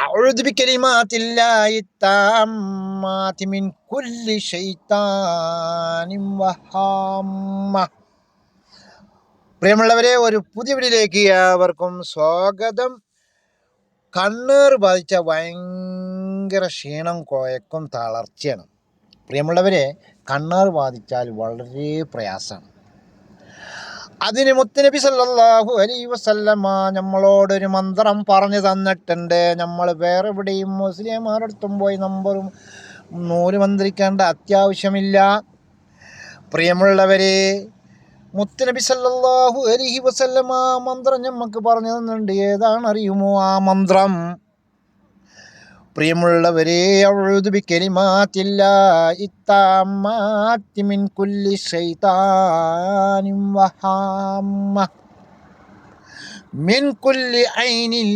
أعوذ بكلمات الله التامات من كل شيطان وهامة പ്രിയമുള്ളവരെ ഒരു പുതിയ വീടിലേക്ക് ഏവർക്കും സ്വാഗതം കണ്ണീർ ബാധിച്ച ഭയങ്കര ക്ഷീണം കുഴക്കും തളർച്ചയാണ് പ്രിയമുള്ളവരെ കണ്ണീർ ബാധിച്ചാൽ വളരെ പ്രയാസമാണ് അതിന് മുത്തുനബി സല്ലല്ലാഹു അലൈഹി വസല്ലമ നമ്മളോടൊരു മന്ത്രം പറഞ്ഞു തന്നിട്ടുണ്ട്. നമ്മൾ വേറെ എവിടെയും മുസ്ലിംമാരടുത്തും പോയി നമ്പറും നൂൽ മന്ത്രിക്കേണ്ട അത്യാവശ്യമില്ല. പ്രിയമുള്ളവരെ മുത്തുനബി സല്ലാഹു അലൈഹി വസല്ലമ മന്ത്രം നമുക്ക് പറഞ്ഞു തന്നിട്ടുണ്ട്. ഏതാണ് അറിയുമോ ആ മന്ത്രം? പ്രിയമുള്ളവരെ അഴുതു ബിക്കലിമാത്തില്ല. ഇത്താമാത്തി മിൻ കുല്ലി ശൈതാനിം വഹാമ്മ. മിൻ കുല്ലി ഐനിൽ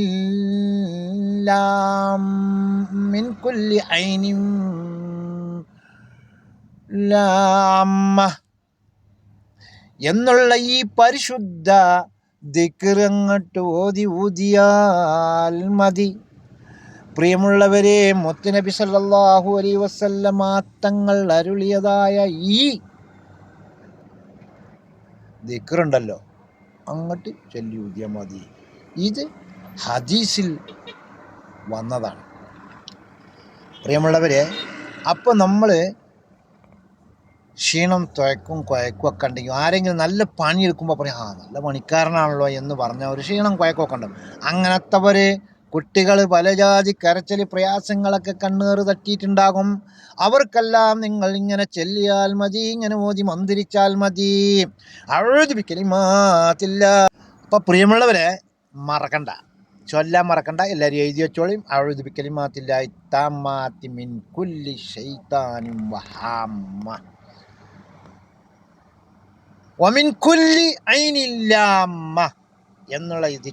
മിൻ കുല്ലി ഐനിം ലാമ്മ എന്നുള്ള ഈ പരിശുദ്ധ ദിക്കറങ്ങട്ട് ഓതി ഊതിയാൽ മതി. പ്രിയമുള്ളവരെ മുത്തുനബി സല്ലാഹു അലൈ വസല്ലമ തങ്ങൾ അരുളിയതായ ഈ ദിക്കറുണ്ടല്ലോ അങ്ങോട്ട് ചൊല്ലി മതി. ഇത് ഹദീസിൽ വന്നതാണ്. പ്രിയമുള്ളവരെ അപ്പോൾ നമ്മൾ ക്ഷീണം തുഴക്കും കുഴക്കും ഒക്കെ ഉണ്ടെങ്കിൽ ആരെങ്കിലും നല്ല പണിയെടുക്കുമ്പോൾ പറയും ആ നല്ല പണിക്കാരനാണല്ലോ എന്ന് പറഞ്ഞ ഒരു ക്ഷീണം കുഴക്കമൊക്കെ ഉണ്ടാവും. അങ്ങനത്തവർ കുട്ടികൾ പല ജാതി കരച്ചൽ പ്രയാസങ്ങളൊക്കെ കണ്ണേറ് തട്ടിയിട്ടുണ്ടാകും. അവർക്കെല്ലാം നിങ്ങൾ ഇങ്ങനെ ചെല്ലിയാൽ മതി ഇങ്ങനെ ഓതി മന്ദിരിച്ചാൽ മതി. അഴുതിപ്പിക്കലി മാത്തില്ല. അപ്പോൾ പ്രിയമുള്ളവരെ മറക്കണ്ട. ചൊല്ലാൻ മറക്കണ്ട. എല്ലാവരും എഴുതി വെച്ചോളിയും അഴുതിപ്പിക്കലിമാത്തില്ല ഇത്താമാത്തി മിൻ കുല്ലി ഷെയ്ത്താനും വഹാമ്മ. വമിൻ കുല്ലി ഐനില്ലാമ്മ എന്നുള്ള ഇത്